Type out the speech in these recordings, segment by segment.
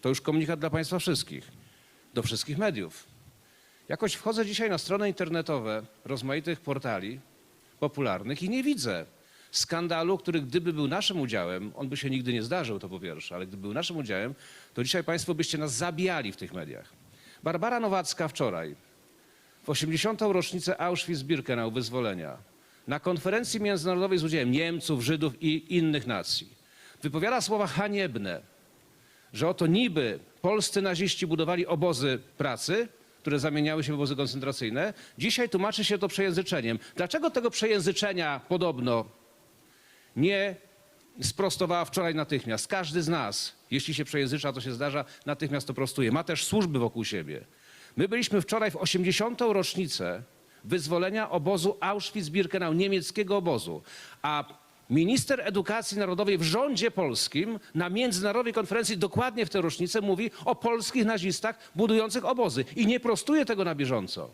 To już komunikat dla Państwa wszystkich, do wszystkich mediów. Jakoś wchodzę dzisiaj na strony internetowe rozmaitych portali popularnych i nie widzę skandalu, który gdyby był naszym udziałem, on by się nigdy nie zdarzył, to po pierwsze, ale gdyby był naszym udziałem, to dzisiaj Państwo byście nas zabijali w tych mediach. Barbara Nowacka wczoraj, w 80. rocznicę Auschwitz-Birkenau, wyzwolenia, na konferencji międzynarodowej z udziałem Niemców, Żydów i innych nacji, wypowiada słowa haniebne, że oto niby polscy naziści budowali obozy pracy, które zamieniały się w obozy koncentracyjne. Dzisiaj tłumaczy się to przejęzyczeniem. Dlaczego tego przejęzyczenia podobno nie sprostowała wczoraj natychmiast? Każdy z nas, jeśli się przejęzycza, to się zdarza, natychmiast to prostuje. Ma też służby wokół siebie. My byliśmy wczoraj w 80. rocznicę wyzwolenia obozu Auschwitz-Birkenau, niemieckiego obozu, a minister edukacji narodowej w rządzie polskim na międzynarodowej konferencji dokładnie w tę rocznicę mówi o polskich nazistach budujących obozy i nie prostuje tego na bieżąco.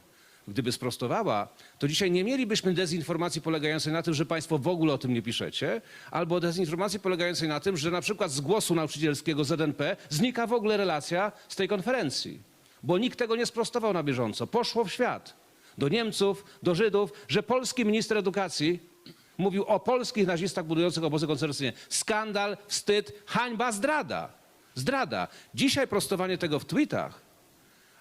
Gdyby sprostowała, to dzisiaj nie mielibyśmy dezinformacji polegającej na tym, że państwo w ogóle o tym nie piszecie, albo dezinformacji polegającej na tym, że na przykład z głosu nauczycielskiego ZNP znika w ogóle relacja z tej konferencji, bo nikt tego nie sprostował na bieżąco. Poszło w świat do Niemców, do Żydów, że polski minister edukacji mówił o polskich nazistach budujących obozy koncentracyjne. Skandal, wstyd, hańba, zdrada. Zdrada. Dzisiaj prostowanie tego w tweetach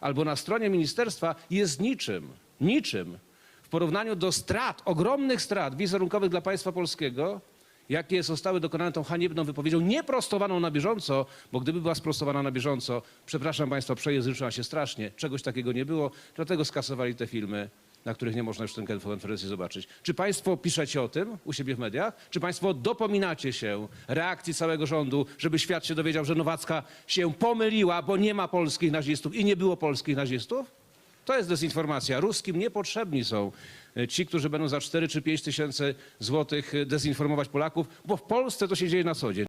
albo na stronie ministerstwa jest niczym, niczym w porównaniu do strat, ogromnych strat wizerunkowych dla państwa polskiego, jakie zostały dokonane tą haniebną wypowiedzią, nieprostowaną na bieżąco, bo gdyby była sprostowana na bieżąco, przepraszam państwa, przejęzyczyła się strasznie, czegoś takiego nie było, dlatego skasowali te filmy, na których nie można już tę konferencję zobaczyć. Czy państwo piszecie o tym u siebie w mediach? Czy państwo dopominacie się reakcji całego rządu, żeby świat się dowiedział, że Nowacka się pomyliła, bo nie ma polskich nazistów i nie było polskich nazistów? To jest dezinformacja. Ruskim niepotrzebni są e, ci, którzy będą za 4 czy 5 tysięcy złotych e, dezinformować Polaków, bo w Polsce to się dzieje na co dzień.